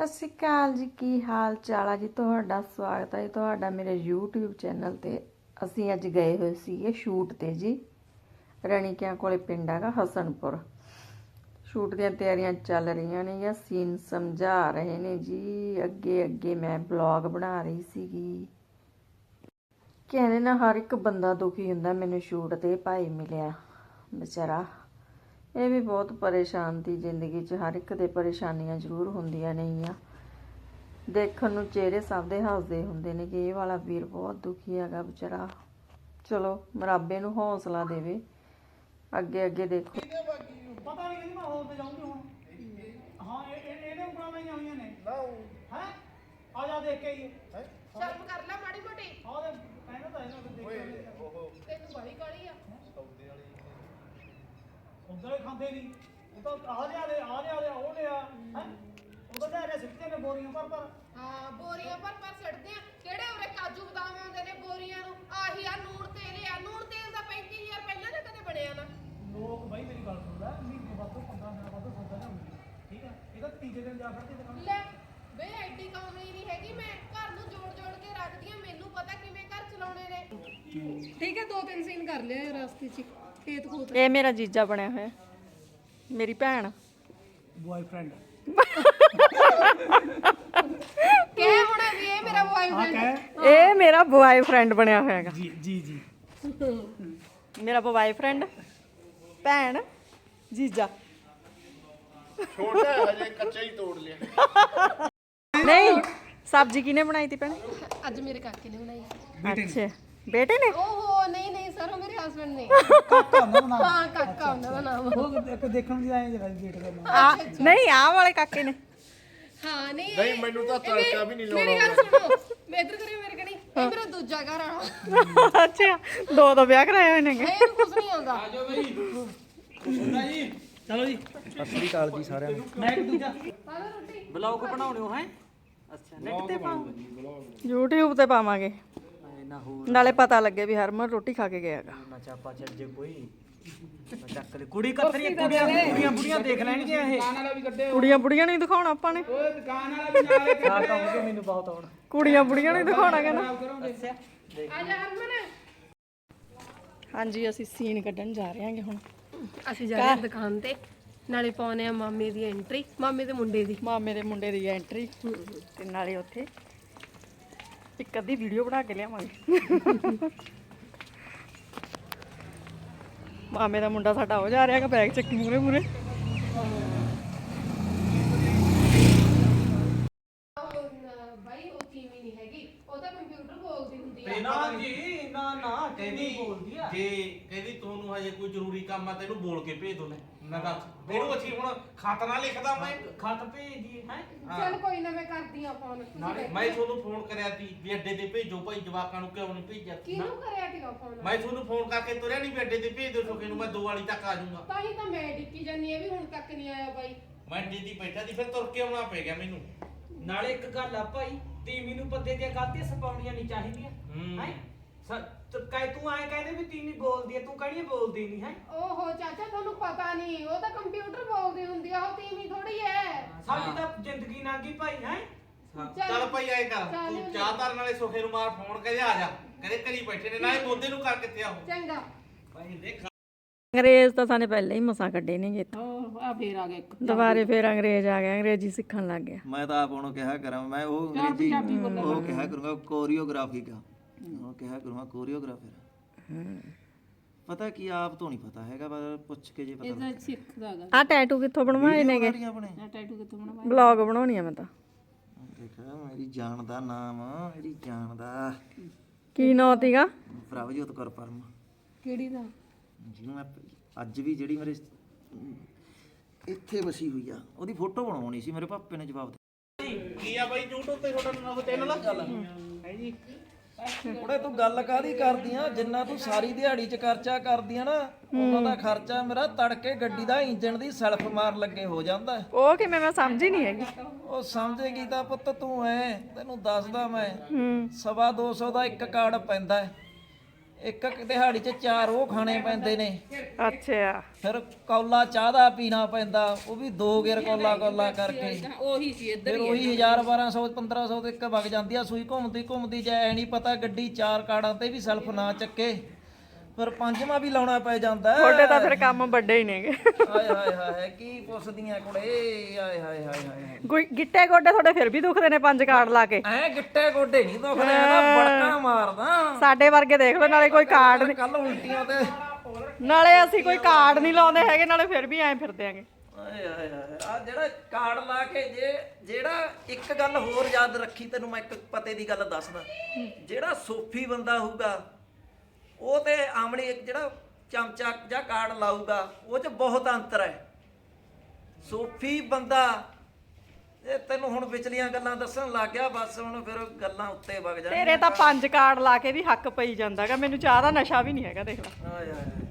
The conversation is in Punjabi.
ਸਤਿ ਸ਼੍ਰੀ ਅਕਾਲ ਜੀ, ਕੀ ਹਾਲ ਚਾਲ ਆ ਜੀ? ਤੁਹਾਡਾ ਸਵਾਗਤ ਹੈ ਜੀ, ਤੁਹਾਡਾ ਮੇਰੇ YouTube ਚੈਨਲ ਤੇ। ਅਸੀਂ ਅੱਜ ਗਏ ਹੋਏ ਸੀਗੇ ਸ਼ੂਟ ਤੇ ਜੀ, ਰਣੀਕਿਆਂ ਕੋਲੇ ਪਿੰਡ ਹੈਗਾ ਹਸਨਪੁਰ। ਸ਼ੂਟ ਦੀਆਂ ਤਿਆਰੀਆਂ ਚੱਲ ਰਹੀਆਂ ਨੇ, ਜਾਂ ਸੀਨ ਸਮਝਾ ਰਹੇ ਨੇ ਜੀ। ਅੱਗੇ ਅੱਗੇ ਮੈਂ ਬਲੌਗ ਬਣਾ ਰਹੀ ਸੀਗੀ। ਕਹਿੰਦੇ ਨਾ ਹਰ ਇੱਕ ਬੰਦਾ ਦੁਖੀ ਹੁੰਦਾ, ਮੈਨੂੰ ਸ਼ੂਟ ਤੇ ਭਾਈ ਮਿਲਿਆ ਵਿਚਾਰਾ ਇਹ ਵੀ ਬਹੁਤ ਪਰੇਸ਼ਾਨ ਦੀ ਜ਼ਿੰਦਗੀ 'ਚ ਹਰ ਇੱਕ ਦੇ ਪਰੇਸ਼ਾਨੀਆਂ ਜ਼ਰੂਰ ਹੁੰਦੀਆਂ ਨੇਗੀਆਂ ਦੇਖਣ ਨੂੰ ਚਿਹਰੇ ਸਭ ਦੇ ਹੱਸਦੇ ਹੁੰਦੇ ਨੇ ਕਿ ਇਹ ਵਾਲਾ ਵੀਰ ਬਹੁਤ ਦੁਖੀ ਹੈਗਾ ਵਿਚਾਰਾ। ਚਲੋ ਮਰਾਬੇ ਨੂੰ ਹੌਸਲਾ ਦੇਵੇ। ਅੱਗੇ ਅੱਗੇ ਦੇਖੋ। ਪਤਾ ਨਹੀਂ ਕਿ ਮੈਂ ਹੋਰ ਤੇ ਜਾਊਂਗੀ ਹੁਣ। ਹਾਂ ਇਹ ਇਹ- ਇਹਦੇ ਉਂਗਲਾਂ ਨਹੀਂ ਆਉਣੀਆਂ ਨੇ। ਹੈ? ਆ ਜਾ ਦੇਖ ਕੇ ਹੀ? ਸ਼ਰਮ ਕਰ ਲੈ ਮਾੜੀ ਮੋਟੀ। ਆ ਦੇ ਕਹਿੰਦਾ ਤਾਂ ਇਹਨਾਂ ਨੂੰ ਦੇਖ ਕੇ ਤੈਨੂੰ ਬੜੀ ਕਾਲੀ ਆ। ਉਧਰ ਖਾਂਦੇ ਨਹੀਂ। ਉਹ ਤਾਂ ਆ ਲਿਆ ਦੇ ਆ ਲਿਆ ਦੇ ਉਹ ਲਿਆ ਹੈ? ਉਧਰ ਲੈ ਰਿਹਾ ਸਿੱਟੇ ਨੇ ਬੋਰੀਆਂ ਪਰ ਪਰ ਹਾਂ ਬੋਰੀਆਂ ਪਰ ਪਰ ਸਿੱਟਦੇ ਆ। ਕਿਹੜੇ ਉਰੇ ਕਾਜੂ ਬਦਾਮ ਆਉਂਦੇ ਨੇ ਬੋਰੀਆਂ ਨੂੰ? ਆਹੀ ਆ ਨੂਣ ਤੇਲ ਆ। ਨੂਣ ਤੇਲ ਦਾ 35000 ਪਹਿਲਾਂ ਤਾਂ ਕਦੇ ਬਣਿਆ ਨਾ। ਲੋਕ ਬਾਈ ਮੇਰੀ ਗੱਲ ਸੁਣ ਲੈ ਮਹੀਨੇ ਬਾਅਦ ਤੋਂ 15 ਦਿਨਾਂ ਬਾਅਦ ਸੌਦਾ ਲਿਆਉਂਦੇ ਠੀਕ ਹੈ ਇਹ ਤਾਂ ਤੀਜੇ ਦਿਨ ਜਾ ਕੇ ਦੁਕਾਨ ਲੈ ਵੇ ਐਡੀ ਕਾਮਲੀ ਨਹੀਂ ਹੈਗੀ। ਮੈਂ ਘਰ ਨੂੰ ਜੋੜ ਜੋੜ ਕੇ ਰੱਖਦੀ ਆ। ਮੈਨੂੰ ਪਤਾ ਕਿਵੇਂ ਘਰ ਚਲਾਉਣੇ ਨੇ। ਠੀਕ ਹੈ ਦੋ ਤਿੰਨ ਸੀਨ ਕਰ ਲਿਆ ਰਸਤੇ 'ਚ ਇਹ ਮੇਰਾ ਜੀਜਾ ਬਣਿਆ ਹੋਇਆ। ਮੇਰੀ ਭੈਣ। ਬॉयਫ੍ਰੈਂਡ ਕਹਿ ਹੁਣ ਵੀ ਇਹ ਮੇਰਾ ਆ ਬॉयਫ੍ਰੈਂਡ ਇਹ ਮੇਰਾ ਬॉयਫ੍ਰੈਂਡ ਬਣਿਆ ਹੋਇਆ ਹੈਗਾ। ਜੀ ਜੀ ਜੀ। ਮੇਰਾ ਬॉयਫ੍ਰੈਂਡ ਭੈਣ ਜੀਜਾ। ਛੋਟਾ ਹਜੇ ਕੱਚਾ ਹੀ ਤੋੜ ਲਿਆ। ਨਹੀਂ ਸਬਜ਼ੀ ਕਿਨੇ ਬਣਾਈ ਤੀ ਭੈਣੇ? ਅੱਜ ਮੇਰੇ ਕਾਕੇ ਨੇ ਬਣਾਈ। ਅੱਛਾ ਬੇਟੇ ਨੇ? ਉਹ ਸਰ ਉਹ ਮੇਰੇ ਹਸਬੰਡ ਨੇ। ਕਾਕਾ ਉਹਨਾਂ ਦਾ ਨਾਮ। ਹਾਂ ਕਾਕਾ ਉਹਨਾਂ ਦਾ ਨਾਮ। ਉਹ ਇੱਕ ਦੇਖਣ ਦੀ ਆਏ ਜਰਾ ਵੇਟ ਕਰਨਾ। ਆ ਨਹੀਂ ਆਹ ਵਾਲੇ ਕਾਕੇ ਨੇ। ਹਾਂ ਨਹੀਂ ਨਹੀਂ, ਇਹ- ਮੈਨੂੰ ਤਾਂ ਇਹ ਮੇਰੀ- ਤੜਕਾ ਵੀ ਨਹੀਂ ਮੇਰੀ ਗੱਲ ਸੁਣੋ। ਮੈਂ ਇੱਧਰ ਕਰੀ ਮੇਰੇ ਕਣੀ ਇਹ ਮੇਰਾ ਦੂਜਾ ਘਰ ਆਣਾ ਅੱਛਾ ਦੋ ਦੋ ਵਿਆਹ ਕਰਾਏ ਹੋਏ ਨੇਗੇ ਇਹਨੂੰ ਕੁਝ ਨਹੀਂ ਆਉਂਦਾ। ਚਲੋ ਜੀ। ਸਤਿ ਸ੍ਰੀ ਅਕਾਲ ਜੀ ਸਾਰਿਆਂ ਨੂੰ। ਮੈਂ ਇੱਕ ਦੂਜਾ। ਬਲੌਗ ਬਣਾਉਣੇ ਹੋ ਹੈ? ਅੱਛਾ ਨੈਟ ਤੇ ਪਾਉਂ YouTube ਤੇ ਪਾਵਾਂਗੇ। ਨਾ ਨਾਲੇ ਪਤਾ ਲੱਗੇ ਵੀ ਹਰਮਨ ਰੋਟੀ ਖਾ ਕੇ ਗਿਆਗਾ। ਨਾ ਚਾਪਾ ਚੱਲ ਜੇ ਕੋਈ ਨਾ ਚੱਕ ਲੈ। ਕੁੜੀ ਕਤਰੀ ਕੁੜੀਆਂ ਕੁੜੀਆਂ ਬੁੜੀਆਂ ਦੇਖ ਲੈਣਗੀਆਂ ਇਹ। ਕੁੜੀਆਂ ਬੁੜੀਆਂ ਨੂੰ। ਹੀ ਦਿਖਾਉਣਾ ਆਪਾਂ ਨੇ ਆ ਕਹੋਗੇ ਮੈਨੂੰ ਬਹੁਤ ਆਉਣ। ਕੁੜੀਆਂ ਬੁੜੀਆਂ ਨੂੰ। ਹੀ ਦਿਖਾਉਣਾ ਕਹਿੰਦਾ ਅੱਛਾ ਆ ਜਾ ਹਰਮਨ। ਹਾਂਜੀ ਅਸੀਂ ਸੀਨ ਕੱਢਣ ਜਾ ਰਹੇ ਹਾਂਗੇ ਹੁਣ। ਅਸੀਂ ਜਾ ਰਹੇ ਹਾਂ ਦੁਕਾਨ ਤੇ। ਨਾਲੇ ਪਾਉਨੇ ਆ ਮਾਮੇ ਦੀ ਐਂਟਰੀ ਮਾਮੇ ਦੇ ਮੁੰਡੇ ਦੀ। ਮਾਮੇ ਦੇ ਮੁੰਡੇ ਦੀ ਐਂਟਰੀ ਤੇ ਨਾਲੇ ਉੱਥੇ ਇੱਕ ਅੱਧੀ ਵੀਡੀਓ ਬਣਾ ਕੇ ਲਿਆਵਾਂਗੇ। ਮਾਮੇ ਦਾ ਮੁੰਡਾ ਸਾਡਾ ਹੋ ਜਾ ਰਿਹਾ ਹੈਗਾ ਬੈਗ ਚੱਕੀ ਮੂਰੇ ਮੂਰੇ ਬਾਈ ਨਾ ਜੀ, ਨਾ ਨਾ, ਕਹਿੰਦੀ ਜੇ ਕਹਿੰਦੀ ਤੁਹਾਨੂੰ ਹਜੇ ਕੋਈ ਜ਼ਰੂਰੀ ਕੰਮ ਆ ਤੈਨੂੰ ਬੋਲ ਕੇ ਭੇਜ ਦੋ ਲੈ ਮੈਂ ਦੱਸ ਇਹਨੂੰ ਅਸੀਂ ਹੁਣ ਖਤ ਨਾ ਲਿਖਦਾ ਮੈਂ। ਖਤ ਭੇਜਦੀ ਹੈ? ਚੱਲ ਕੋਈ ਨਾ ਮੈਂ ਕਰਦੀ ਆ ਫੋਨ ਮੈਂ ਤੁਹਾਨੂੰ ਫੋਨ ਕਰਿਆ ਸੀ ਵੀ ਅੱਡੇ ਤੇ ਭੇਜੋ ਭਾਈ ਜਵਾਕਾਂ ਨੂੰ ਕਿਉਂ ਨਹੀਂ ਭੇਜਿਆ? ਕਿਹਨੂੰ ਕਰਿਆ ਸੀਗਾ ਫੋਨ ਮੈਂ ਤੁਹਾਨੂੰ ਫੋਨ ਕਰਕੇ ਤੁਰਿਆ ਨਹੀਂ ਵੀ ਅੱਡੇ ਤੇ ਭੇਜ ਦਿਓ ਛੋਕੇ ਨੂੰ ਮੈਂ ਦੋ ਵਾਲੀ ਤੱਕ ਆ ਜਾਊਂਗਾ। ਤਾਂ ਹੀ ਤਾਂ ਮੈਂ ਡਿੱਕੀ ਜਾਨੀ ਆ ਵੀ ਹੁਣ ਤੱਕ ਨਹੀਂ ਆਇਆ ਬਾਈ। ਮੈਂ ਅੱਡੇ ਦੀ ਬੈਠਾ ਦੀ ਫਿਰ ਤੁਰ ਕੇ ਆਉਣਾ ਪੈ ਗਿਆ ਮੈਨੂੰ। ਨਾਲੇ ਇੱਕ ਗੱਲ ਆ ਭਾਈ ਤੀਵੀਂ ਨੂੰ ਪੱਤੇ ਦੀਆਂ ਗਲਤੀਆਂ ਸਪਾਉਣੀਆਂ ਨਹੀਂ ਚਾਹੀਦੀਆਂ ਹੂੰ। ਹੈ ਕਹਿ ਤੂੰ ਐ ਕਹਦੇ ਵੀ ਤੀਵੀਂ ਬੋਲਦੀ ਐ ਤੂੰ ਕਹਿੰਦੀ ਬੋਲਦੀ ਨਹੀਂ ਹੈ? ਓਹੋ ਚਾਚਾ ਤੁਹਾਨੂੰ ਪਤਾ ਨਹੀਂ ਉਹ ਤਾਂ ਕੰਪਿਊਟਰ ਬੋਲਦੀ ਹੁੰਦੀ ਆ ਉਹ ਤੀਵੀਂ ਥੋੜੀ ਐ। ਸਾਡੀ ਤਾਂ ਜ਼ਿੰਦਗੀ ਲੰਘੀ ਭਾਈ ਹੈ? ਚੱਲ। ਭਾਈ ਆਏ ਕਰ। ਚੱਲ ਤੂੰ ਜੀ। ਚਾਹ ਧਰਨ ਵਾਲੇ ਸੋਖੇ ਨੂੰ ਮਾਰ ਫੋਨ ਕਹਿੰਦੇ ਆ ਜਾ। ਕਹਿੰਦੇ ਘਰੀ ਬੈਠੇ ਨੇ ਨਾਲੇ ਬੋਦੇ ਨੂੰ ਕਰ ਕਿੱਥੇ ਆਹੋ ਚੰਗਾ। ਭਾਈ ਦੇਖ। ਅੰਗਰੇਜ਼ ਤਾਂ ਸਾਨੇ ਪਹਿਲਾਂ ਹੀ ਮਸਾਂ ਕੱਢੇ ਨੇਗੇ ਇੱਥੋਂ ਆ ਫੇਰ ਆ ਗਿਆ ਇੱਕ। ਦੁਬਾਰੇ ਫੇਰ ਅੰਗਰੇਜ਼ ਆ ਗਿਆ ਅੰਗਰੇਜ਼ੀ ਸਿੱਖਣ ਲੱਗ ਗਿਆ। ਮੈਂ ਤਾਂ ਆਪ ਉਹਨੂੰ ਕਿਹਾ ਕਰਾਂ ਮੈਂ ਉਹ ਅੰਗਰੇਜ਼ੀ ਉਹ ਕਿਹਾ ਕਰੂੰਗਾ ਕੋਰੀਓਗ੍ਰਾਫੀ ਕਾ ਉਹ ਕਿਹਾ ਕਰੂੰਗਾ ਕੋਰੀਓਗ੍ਰਾਫਰ ਪਤਾ ਕੀ ਆਪ ਤੋਂ ਨਹੀਂ ਪਤਾ ਹੈਗਾ ਪਰ ਪੁੱਛ ਕੇ ਜੇ ਪਤਾ ਲੱਗ। ਸਿੱਖਦਾਗਾ ਆ ਟੈਟੂ ਕਿੱਥੋਂ ਬਣਵਾਏ ਨੇਗੇ? ਆਪਣੇ। ਟੈਟੂ ਕਿੱਥੋਂ ਬਣਵਾਇਆ ਬਲੌਗ ਬਣਾਉਣੀ ਆ ਮੈਂ ਤਾਂ। ਦੇਖ ਮੇਰੀ ਜਾਨ ਦਾ ਨਾਮ ਮੇਰੀ ਜਾਨ ਦਾ। ਕੀ ਨਾਂ ਤੀਗਾ? ਪ੍ਰਭਜੋਤ ਕੌਰ ਪਰਮ। ਕਿਹੜੀ ਦਾ? ਜਿਹਨੂੰ ਮੈਂ ਅੱਜ ਵੀ ਜਿਹੜੀ ਮੇਰੇ ਅਮ, ਇੱਥੇ ਵਸੀ ਹੋਈ ਆ ਉਹਦੀ ਫੋਟੋ ਬਣਾਉਣੀ ਸੀ ਮੇਰੇ ਪਾਪੇ ਨੇ ਜਵਾਬ ਦਿੱਤਾ। ਕੀ ਆ ਬਾਈ YouTube ਤੇ ਤੁਹਾਡਾ ਨਵਾਂ ਚੈਨਲ ਆ? ਹੈ ਜੀ? ਉਹਨੇ ਤੂੰ ਗੱਲ ਕਾਦੀ ਕਰਦੀ ਆ ਜਿੰਨਾ ਤੂੰ ਸਾਰੀ ਦਿਹਾੜੀ ਚ ਖਰਚਾ ਕਰਦੀ ਆ ਨਾ ਉਹਨਾਂ ਦਾ ਖਰਚਾ ਮੇਰਾ ਤੜਕੇ ਗੱਡੀ ਦਾ ਇੰਜਣ ਦੀ ਸੈਲਫ ਮਾਰ ਲੱਗੇ ਹੋ ਜਾਂਦਾ। ਹੈ। ਉਹ ਕਿਵੇਂ ਮੈਂ ਸਮਝੀ ਨਹੀਂ ਹੈਗੀ। ਉਹ ਸਮਝੇਗੀ ਤਾਂ ਪੁੱਤ ਤੂੰ ਐ ਤੈਨੂੰ ਦੱਸਦਾ ਮੈਂ ਹੂੰ। ਸਵਾ 200 ਦਾ ਇੱਕ ਕਾਰਡ ਪੈਂਦਾ ਹੈ। ਇੱਕ ਇੱਕ ਦਿਹਾੜੀ 'ਚ ਚਾਰ ਉਹ ਖਾਣੇ ਪੈਂਦੇ ਨੇ। ਅੱਛਾ। ਫਿਰ ਕੌਲਾ ਚਾਹ ਦਾ ਪੀਣਾ ਪੈਂਦਾ ਉਹ ਵੀ ਦੋ ਗੇਰ ਕੌਲਾ ਕੌਲਾ ਕਰਕੇ। ਉਹੀ ਸੀ ਇੱਧਰ ਫਿਰ ਉਹੀ 1000 1200 1500 ਤੇ ਇੱਕ ਵਗ ਜਾਂਦੀ ਆ ਸੂਈ ਘੁੰਮਦੀ ਘੁੰਮਦੀ ਜੇ ਐ ਨਹੀਂ ਪਤਾ ਗੱਡੀ ਚਾਰ ਕਾੜਾਂ ਤੇ ਵੀ ਸੈਲਫ ਨਾ ਚੱਕੇ। ਫਿਰ ਪੰਜਵਾਂ ਵੀ ਲਾਉਣਾ ਪੈ ਜਾਂਦਾ। ਤੁਹਾਡੇ ਤਾਂ ਫਿਰ ਕੰਮ ਵੱਡੇ ਹੀ ਨੇਗੇ। ਹਾਏ ਹਾਏ ਹਾਏ ਕੀ ਪੁੱਛਦੀਆਂ ਕੁੜੇ? ਹਾਏ ਹਾਏ ਹਾਏ ਹਾਏ ਗਿੱਟੇ ਗੋਡੇ ਤੁਹਾਡੇ ਫਿਰ ਵੀ ਦੁਖਦੇ ਨੇ ਪੰਜ ਕਾਰਡ ਲਾ ਕੇ। ਐ ਗਿੱਟੇ ਗੋਡੇ ਨਹੀਂ ਦੁਖਦੇ ਨਾ ਬੜਕਾ ਮਾਰਦਾ। ਸਾਡੇ ਵਰਗੇ ਦੇਖ ਲਓ ਨਾਲੇ ਕੋਈ ਕਾਰਡ ਨਹੀਂ। ਕੱਲ ਉਲਟੀਆਂ ਤੇ ਨਾਲੇ ਅਸੀਂ ਕੋਈ ਕਾਰਡ ਨਹੀਂ ਲਾਉਂਦੇ ਹੈਗੇ ਨਾਲੇ ਫਿਰ ਵੀ ਐਂ ਫਿਰਦੇ ਆਂਗੇ ਆਏ ਹਾਏ ਹਾਏ। ਆ ਜਿਹੜਾ ਕਾਰਡ ਲਾ ਕੇ ਜੇ ਜਿਹੜਾ ਇੱਕ ਗੱਲ ਹੋਰ ਯਾਦ ਰੱਖੀ ਤੈਨੂੰ ਮੈਂ ਇੱਕ ਪਤੇ ਦੀ ਗੱਲ ਦੱਸਦਾ। ਜਿਹੜਾ ਸੋਫੀ ਬੰਦਾ ਹੋਊਗਾ ਉਹ ਤੇ ਆਮਣੀ ਇੱਕ ਜਿਹੜਾ ਚਮਚਾ ਜਾਂ ਕਾਰਡ ਲਾਊਗਾ ਉਹ 'ਚ ਬਹੁਤ ਅੰਤਰ ਹੈ। ਸੋਫੀ ਬੰਦਾ ਇਹ ਤੈਨੂੰ ਹੁਣ ਵਿਚਲੀਆਂ ਗੱਲਾਂ ਦੱਸਣ ਲੱਗ ਗਿਆ ਬਸ ਹੁਣ ਫਿਰ ਗੱਲਾਂ ਉੱਤੇ ਵਗ ਜਾਣਗੀਆਂ। ਤੇਰੇ ਤਾਂ ਪੰਜ ਕਾਰਡ ਲਾ ਕੇ ਵੀ ਹੱਕ ਪਈ ਜਾਂਦਾਗਾ ਮੈਨੂੰ ਚਾਹ ਦਾ ਨਸ਼ਾ ਵੀ ਨਹੀਂ ਹੈਗਾ ਦੇਖ ਲੈ। ਆਏ ਹਾਏ